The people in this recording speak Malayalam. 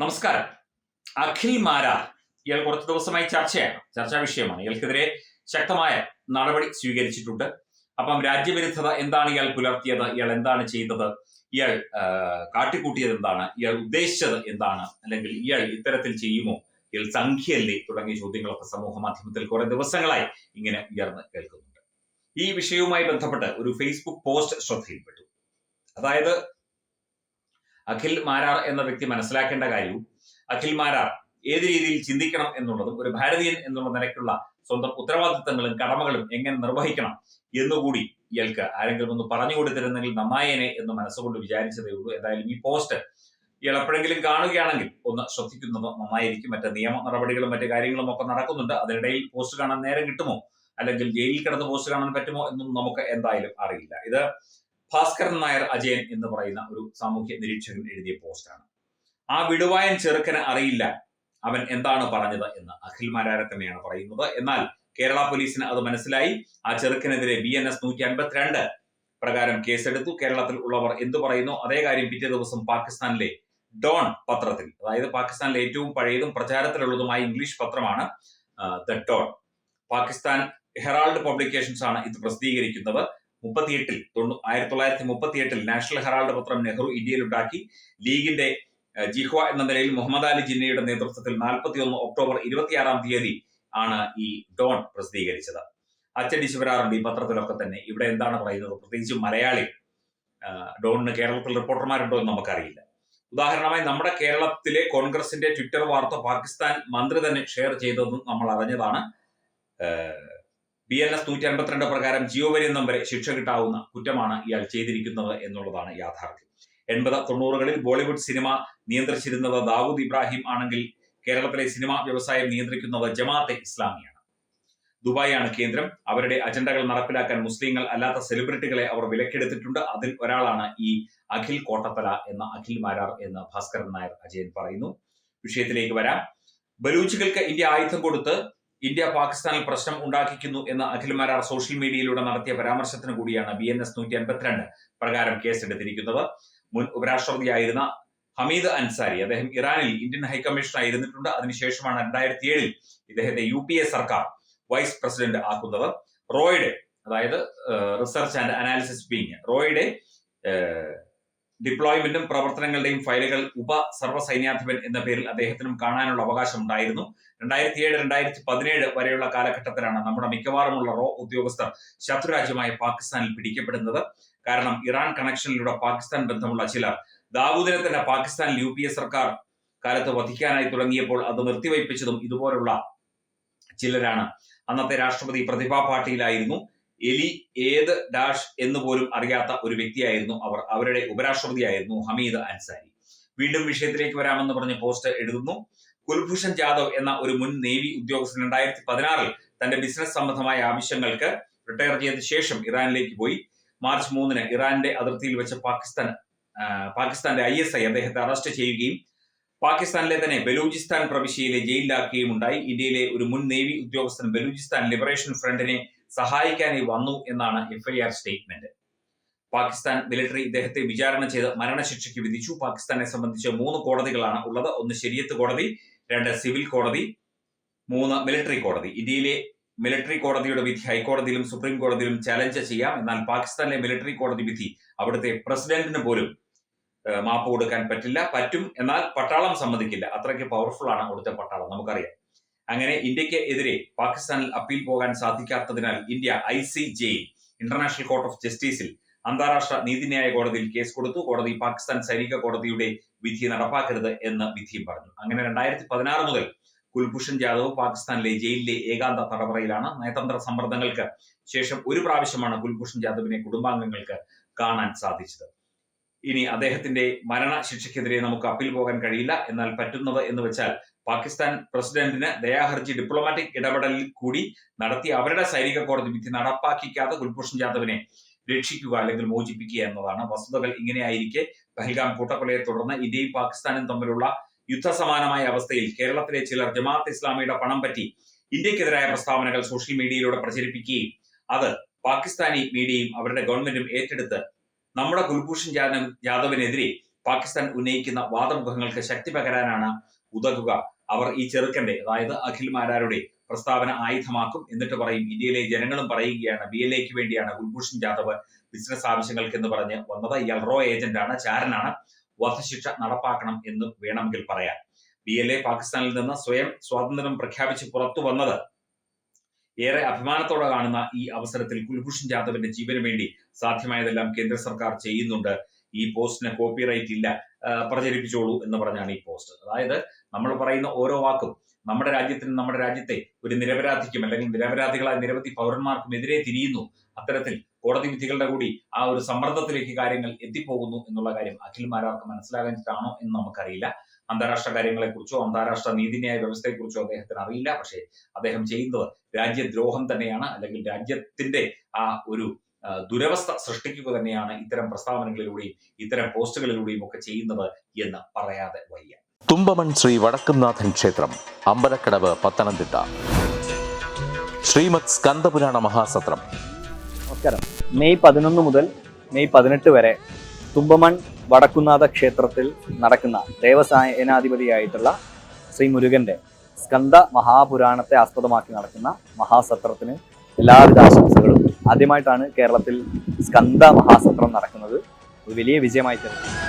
നമസ്കാരം. അഖിൽ മാരാർ ഇയാൾ കുറച്ച് ദിവസമായി ചർച്ചയാണ്. ചർച്ചാ വിഷയമാണ്. ഇയാൾക്കെതിരെ ശക്തമായ നടപടി സ്വീകരിച്ചിട്ടുണ്ട്. അപ്പം രാജ്യവിരുദ്ധത എന്താണ് ഇയാൾ പുലർത്തിയത്? ഇയാൾ എന്താണ് ചെയ്തത്? ഇയാൾ കാട്ടിക്കൂട്ടിയത് എന്താണ്? ഇയാൾ ഉദ്ദേശിച്ചത് എന്താണ്? അല്ലെങ്കിൽ ഇയാൾ ഇത്തരത്തിൽ ചെയ്യുമോ? ഇയാൾ സംഖ്യയല്ലേ? തുടങ്ങിയ ചോദ്യങ്ങളൊക്കെ സമൂഹ മാധ്യമത്തിൽ കുറെ ദിവസങ്ങളായി ഇങ്ങനെ ഉയർന്ന് കേൾക്കുന്നുണ്ട്. ഈ വിഷയവുമായി ബന്ധപ്പെട്ട് ഒരു ഫേസ്ബുക്ക് പോസ്റ്റ് ശ്രദ്ധയിൽപ്പെട്ടു. അതായത് അഖിൽ മാരാർ എന്ന വ്യക്തി മനസ്സിലാക്കേണ്ട കാര്യവും അഖിൽ മാരാർ ഏത് രീതിയിൽ ചിന്തിക്കണം എന്നുള്ളതും ഒരു ഭാരതീയൻ എന്നുള്ള നിലയ്ക്കുള്ള സ്വന്തം ഉത്തരവാദിത്തങ്ങളും കടമകളും എങ്ങനെ നിർവഹിക്കണം എന്നുകൂടി ഇയാൾക്ക് ആരെങ്കിലും ഒന്ന് പറഞ്ഞു കൊടുത്തിരുന്നെങ്കിൽ നന്നായേനെ എന്ന് മനസ്സുകൊണ്ട് വിചാരിച്ചതേ ഉള്ളൂ. എന്തായാലും ഈ പോസ്റ്റ് ഇയാൾ എപ്പോഴെങ്കിലും കാണുകയാണെങ്കിൽ ഒന്ന് ശ്രദ്ധിക്കുന്നത് നന്നായിരിക്കും. മറ്റ് നിയമ നടപടികളും മറ്റു കാര്യങ്ങളും ഒക്കെ നടക്കുന്നുണ്ട്. അതിനിടയിൽ പോസ്റ്റ് കാണാൻ നേരം കിട്ടുമോ? അല്ലെങ്കിൽ ജയിലിൽ കിടന്ന് പോസ്റ്റ് കാണാൻ പറ്റുമോ എന്നും നമുക്ക് എന്തായാലും അറിയില്ല. ഇത് ഭാസ്കരൻ നായർ അജയൻ എന്ന് പറയുന്ന ഒരു സാമൂഹ്യ നിരീക്ഷകൻ എഴുതിയ പോസ്റ്റാണ് ആ വിടുവായൻ ചെറുക്കന് അറിയില്ല. അവൻ എന്താണ് പറഞ്ഞത് എന്ന് അഖിൽ മാരാരെ തന്നെയാണ് പറയുന്നത്. എന്നാൽ കേരള പോലീസിന് അത് മനസ്സിലായി. ആ ചെറുക്കനെതിരെ ബി എൻ എസ് നൂറ്റി അൻപത്തിരണ്ട് പ്രകാരം കേസെടുത്തു. കേരളത്തിൽ ഉള്ളവർ എന്തു പറയുന്നു? അതേ കാര്യം പിറ്റേ ദിവസം പാകിസ്ഥാനിലെ ഡോൺ പത്രത്തിൽ അതായത് പാകിസ്ഥാനിലെ ഏറ്റവും പഴയതും പ്രചാരത്തിലുള്ളതുമായ ഇംഗ്ലീഷ് പത്രമാണ് the Dawn. Pakistan Herald publications ആണ് ഇത് പ്രസിദ്ധീകരിക്കുന്നത്. മുപ്പത്തിയെട്ടിൽ തൊണ്ണൂ ആയിരത്തി തൊള്ളായിരത്തി മുപ്പത്തിയെട്ടിൽ നാഷണൽ ഹെറാൾഡ് പത്രം നെഹ്റു ഇന്ത്യയിൽ ഉണ്ടാക്കി. ലീഗിന്റെ ജിഹ്വ എന്ന നിലയിൽ മുഹമ്മദ് അലി ജിന്നയുടെ നേതൃത്വത്തിൽ നാൽപ്പത്തിയൊന്ന് ഒക്ടോബർ ഇരുപത്തിയാറാം തീയതി ആണ് ഈ ഡോൺ പ്രസിദ്ധീകരിച്ചത്. അച്ചടിച്ചു വരാറുണ്ട് ഈ പത്രത്തിലൊക്കെ തന്നെ. ഇവിടെ എന്താണ് പറയുന്നത്? പ്രത്യേകിച്ച് മലയാളി ഡോണിന് കേരളത്തിൽ റിപ്പോർട്ടർമാരുണ്ടോ എന്ന് നമുക്കറിയില്ല. ഉദാഹരണമായി നമ്മുടെ കേരളത്തിലെ കോൺഗ്രസിന്റെ ട്വിറ്റർ വാർത്ത പാകിസ്ഥാൻ മന്ത്രി തന്നെ ഷെയർ ചെയ്തതെന്നും നമ്മൾ അറിഞ്ഞതാണ്. ബി എൻ എസ് നൂറ്റി അൻപത്തിരണ്ട് പ്രകാരം ജീവപര്യന്തം വരെ ശിക്ഷ കിട്ടാവുന്ന കുറ്റമാണ് ഇയാൾ ചെയ്തിരിക്കുന്നത് എന്നുള്ളതാണ് യാഥാർത്ഥ്യം. എൺപത് തൊണ്ണൂറുകളിൽ ബോളിവുഡ് സിനിമ നിയന്ത്രിച്ചിരുന്നത് ദാവൂദ് ഇബ്രാഹിം ആണെങ്കിൽ കേരളത്തിലെ സിനിമാ വ്യവസായം നിയന്ത്രിക്കുന്നത് ജമാഅത്തെ ഇസ്ലാമിയാണ്. ദുബായാണ് കേന്ദ്രം. അവരുടെ അജണ്ടകൾ നടപ്പിലാക്കാൻ മുസ്ലിങ്ങൾ അല്ലാത്ത സെലിബ്രിറ്റികളെ അവർ വിലക്കെടുത്തിട്ടുണ്ട്. അതിൽ ഒരാളാണ് ഈ അഖിൽ കോട്ടത്തല എന്ന അഖിൽ മാരാർ എന്ന് ഭാസ്കരൻ നായർ അജയൻ പറയുന്നു. വിഷയത്തിലേക്ക് വരാം. ബലൂച്ചുകൾക്ക് ഇന്ത്യ ആയുധം കൊടുത്ത് ഇന്ത്യ പാകിസ്ഥാനിൽ പ്രശ്നം ഉണ്ടാക്കിക്കുന്നു എന്ന അഖിൽ മാരാർ സോഷ്യൽ മീഡിയയിലൂടെ നടത്തിയ പരാമർശത്തിന് കൂടിയാണ് ബി എൻ എസ് നൂറ്റി അൻപത്തിരണ്ട് പ്രകാരം കേസെടുത്തിരിക്കുന്നത്. മുൻ ഉപരാഷ്ട്രപതിയായിരുന്ന ഹമീദ് അൻസാരി അദ്ദേഹം ഇറാനിൽ ഇന്ത്യൻ ഹൈക്കമ്മീഷണർ ആയിരുന്നിട്ടുണ്ട് അതിനുശേഷമാണ് രണ്ടായിരത്തി ഏഴിൽ ഇദ്ദേഹത്തെ യു പി എ സർക്കാർ വൈസ് പ്രസിഡന്റ് ആക്കുന്നത്. റോയുടെ അതായത് റിസർച്ച് ആൻഡ് അനാലിസിസ് വിങ് റോയുടെ ഡിപ്ലോയ്മെന്റും പ്രവർത്തനങ്ങളുടെയും ഫയലുകൾ ഉപ സർവസൈന്യാധിപൻ എന്ന പേരിൽ അദ്ദേഹത്തിനും കാണാനുള്ള അവകാശം ഉണ്ടായിരുന്നു രണ്ടായിരത്തി ഏഴ് രണ്ടായിരത്തി പതിനേഴ് വരെയുള്ള കാലഘട്ടത്തിലാണ് നമ്മുടെ മിക്കവാറുമുള്ള റോ ഉദ്യോഗസ്ഥർ ശത്രുരാജ്യമായ പാകിസ്ഥാനിൽ പിടിക്കപ്പെടുന്നത്. കാരണം ഇറാൻ കണക്ഷനിലൂടെ പാകിസ്ഥാൻ ബന്ധമുള്ള ചിലർ ദാവൂദിനെ തന്നെ പാകിസ്ഥാനിൽ യു പി എ സർക്കാർ കാലത്ത് വധിക്കാനായി തുടങ്ങിയപ്പോൾ അത് നിർത്തിവയ്പ്പിച്ചതും ഇതുപോലുള്ള ചിലരാണ്. അന്നത്തെ രാഷ്ട്രപതി പ്രതിഭാ പാട്ടീലായിരുന്നു. എലി ഏത് ഡാഷ് എന്ന് പോലും അറിയാത്ത ഒരു വ്യക്തിയായിരുന്നു അവർ. അവരുടെ ഉപരാഷ്ട്രപതിയായിരുന്നു ഹമീദ് അൻസാരി. വീണ്ടും വിഷയത്തിലേക്ക് വരാമെന്ന് പറഞ്ഞ് പോസ്റ്റ് എഴുതുന്നു. കുൽഭൂഷൺ ജാദവ് എന്ന ഒരു മുൻ നേവി ഉദ്യോഗസ്ഥൻ രണ്ടായിരത്തി പതിനാറിൽ തന്റെ ബിസിനസ് സംബന്ധമായ ആവശ്യങ്ങൾക്ക് റിട്ടയർ ചെയ്ത ശേഷം ഇറാനിലേക്ക് പോയി. മാർച്ച് മൂന്നിന് ഇറാന്റെ അതിർത്തിയിൽ വെച്ച് പാകിസ്ഥാൻ പാകിസ്ഥാന്റെ ഐ എസ് ഐ അദ്ദേഹത്തെ അറസ്റ്റ് ചെയ്യുകയും പാകിസ്ഥാനിലെ തന്നെ ബലൂചിസ്ഥാൻ പ്രവിശ്യയിലെ ജയിലിലാക്കുകയും ഉണ്ടായി. ഇന്ത്യയിലെ ഒരു മുൻ നേവി ഉദ്യോഗസ്ഥൻ ബലൂചിസ്ഥാൻ ലിബറേഷൻ ഫ്രണ്ടിനെ സഹായിക്കാനായി വന്നു എന്നാണ് എഫ്ഐആർ സ്റ്റേറ്റ്മെന്റ്. പാകിസ്ഥാൻ മിലിറ്ററി ഇദ്ദേഹത്തെ വിചാരണ ചെയ്ത് മരണശിക്ഷയ്ക്ക് വിധിച്ചു. പാകിസ്ഥാനെ സംബന്ധിച്ച് മൂന്ന് കോടതികളാണ് ഉള്ളത്. ഒന്ന് ശരിയത്ത് കോടതി രണ്ട് സിവിൽ കോടതി മൂന്ന് മിലിറ്ററി കോടതി. ഇന്ത്യയിലെ മിലിറ്ററി കോടതിയുടെ വിധി ഹൈക്കോടതിയിലും സുപ്രീം കോടതിയിലും ചലഞ്ച് ചെയ്യാം. എന്നാൽ പാകിസ്ഥാനിലെ മിലിറ്ററി കോടതി വിധി അവിടുത്തെ പ്രസിഡന്റിന് പോലും മാപ്പ് കൊടുക്കാൻ പറ്റില്ല. പറ്റും. എന്നാൽ പട്ടാളം സമ്മതിക്കില്ല. അത്രയ്ക്ക് പവർഫുൾ ആണ് അവിടുത്തെ പട്ടാളം. നമുക്കറിയാം. അങ്ങനെ ഇന്ത്യയ്ക്ക് എതിരെ പാകിസ്ഥാനിൽ അപ്പീൽ പോകാൻ സാധിക്കാത്തതിനാൽ India I C J international court of ജസ്റ്റിസിൽ അന്താരാഷ്ട്ര നീതിന്യായ കോടതിയിൽ കേസ് കൊടുത്തു. കോടതി പാകിസ്ഥാൻ സൈനിക കോടതിയുടെ വിധി നടപ്പാക്കരുത് എന്ന് വിധിയും പറഞ്ഞു. അങ്ങനെ രണ്ടായിരത്തി പതിനാറ് മുതൽ കുൽഭൂഷൺ ജാദവ് പാകിസ്ഥാനിലെ ജയിലിലെ ഏകാന്ത തടവറയിലാണ്. നയതന്ത്ര സമ്മർദ്ദങ്ങൾക്ക് ശേഷം ഒരു പ്രാവശ്യമാണ് കുൽഭൂഷൺ ജാദവിനെ കുടുംബാംഗങ്ങൾക്ക് കാണാൻ സാധിച്ചത്. ഇനി അദ്ദേഹത്തിന്റെ മരണശിക്ഷയ്ക്കെതിരെ നമുക്ക് അപ്പീൽ പോകാൻ കഴിയില്ല. എന്നാൽ പറ്റുന്നത് എന്ന് വെച്ചാൽ പാകിസ്ഥാൻ പ്രസിഡന്റിന് ദയാഹർജി ഡിപ്ലോമാറ്റിക് ഇടപെടലിൽ കൂടി നടത്തി അവരുടെ സൈനിക കോടതി വിധി നടപ്പാക്കിക്കാതെ കുൽഭൂഷൺ ജാദവിനെ രക്ഷിക്കുക അല്ലെങ്കിൽ മോചിപ്പിക്കുക എന്നതാണ്. വസ്തുതകൾ ഇങ്ങനെയായിരിക്കെ. പഹൽഗാം കൂട്ടക്കൊലയെ തുടർന്ന് ഇന്ത്യയും പാകിസ്ഥാനും തമ്മിലുള്ള യുദ്ധസമാനമായ അവസ്ഥയിൽ കേരളത്തിലെ ചിലർ ജമാഅത്ത് ഇസ്ലാമിയുടെ പണം പറ്റി ഇന്ത്യക്കെതിരായ പ്രസ്താവനകൾ സോഷ്യൽ മീഡിയയിലൂടെ പ്രചരിപ്പിക്കുകയും അത് പാകിസ്ഥാനി മീഡിയയും അവരുടെ ഗവൺമെന്റും ഏറ്റെടുത്ത് നമ്മുടെ കുൽഭൂഷൺ ജാദവ് ജാദവിനെതിരെ പാകിസ്ഥാൻ ഉന്നയിക്കുന്ന വാദമുഖങ്ങൾക്ക് ശക്തി പകരാനാണ് ഉതകുക അവർ ഈ ചെറുക്കന്റെ അതായത് അഖിൽ മാരാരുടെ പ്രസ്താവന ആയുധമാക്കും എന്നിട്ട് പറയും ഇന്ത്യയിലെ ജനങ്ങളും പറയുകയാണ് ബി എൽ എക്ക് വേണ്ടിയാണ് കുൽഭൂഷൺ ജാദവ് ബിസിനസ് ആവശ്യങ്ങൾക്ക് എന്ന് പറഞ്ഞ് വന്നത്. ഇയാൾ റോ ഏജന്റാണ് ചാരനാണ്. വധശിക്ഷ നടപ്പാക്കണം എന്ന് വേണമെങ്കിൽ പറയാം. ബി എൽ എ പാകിസ്ഥാനിൽ നിന്ന് സ്വയം സ്വാതന്ത്ര്യം പ്രഖ്യാപിച്ച് പുറത്തു വന്നത്. ഏറെ അഭിമാനത്തോടെ കാണുന്ന ഈ അവസരത്തിൽ കുൽഭൂഷൺ ജാദവിന്റെ ജീവന് വേണ്ടി സാധ്യമായതെല്ലാം കേന്ദ്ര സർക്കാർ ചെയ്യുന്നുണ്ട്. ഈ പോസ്റ്റിന് കോപ്പിറൈറ്റ് ഇല്ല പ്രചരിപ്പിച്ചോളൂ എന്ന് പറഞ്ഞാണ് ഈ പോസ്റ്റ്. അതായത് നമ്മൾ പറയുന്ന ഓരോ വാക്കും നമ്മുടെ രാജ്യത്തിന് നമ്മുടെ രാജ്യത്തെ ഒരു നിരപരാധിക്കും അല്ലെങ്കിൽ നിരപരാധികളായ നിരവധി പൗരന്മാർക്കും എതിരെ തിരിയുന്നു. അത്തരത്തിൽ കോടതി വിധികളുടെ കൂടി ആ ഒരു സമ്മർദ്ദത്തിലേക്ക് കാര്യങ്ങൾ എത്തിപ്പോകുന്നു എന്നുള്ള കാര്യം അഖിൽമാരാർക്ക് മനസ്സിലാകാനിട്ടാണോ എന്ന് നമുക്കറിയില്ല. അന്താരാഷ്ട്ര കാര്യങ്ങളെക്കുറിച്ചോ അന്താരാഷ്ട്ര നീതിന്യായ വ്യവസ്ഥയെക്കുറിച്ചോ അദ്ദേഹത്തിന് അറിയില്ല. പക്ഷേ അദ്ദേഹം ചെയ്യുന്നത് രാജ്യദ്രോഹം തന്നെയാണ് അല്ലെങ്കിൽ രാജ്യത്തിന്റെ ആ ഒരു ദുരവസ്ഥ സൃഷ്ടിക്കുക തന്നെയാണ് ഇത്തരം പ്രസ്താവനകളിലൂടെയും ഇത്തരം പോസ്റ്റുകളിലൂടെയും ഒക്കെ ചെയ്യുന്നത് എന്ന് പറയാതെ വയ്യ. തുമ്പമൺ ശ്രീ വടക്കുംനാഥൻ ക്ഷേത്രം അമ്പലക്കടവ് പത്തനംതിട്ട. ശ്രീമത് സ്കന്ദപുരാണ മഹാസത്രം. നമസ്കാരം. മെയ് പതിനൊന്ന് മുതൽ മെയ് പതിനെട്ട് വരെ തുമ്പമൺ വടക്കുന്നാഥ ക്ഷേത്രത്തിൽ നടക്കുന്ന ദേവസേനാധിപതിയായിട്ടുള്ള ശ്രീ മുരുകന്റെ സ്കന്ദ മഹാപുരാണത്തെ ആസ്പദമാക്കി നടക്കുന്ന മഹാസത്രത്തിന് എല്ലാവിധ ആശംസകളും ആദ്യമായിട്ടാണ് കേരളത്തിൽ സ്കന്ദ മഹാസത്രം നടക്കുന്നത്. ഒരു വലിയ വിജയമായി തന്നെ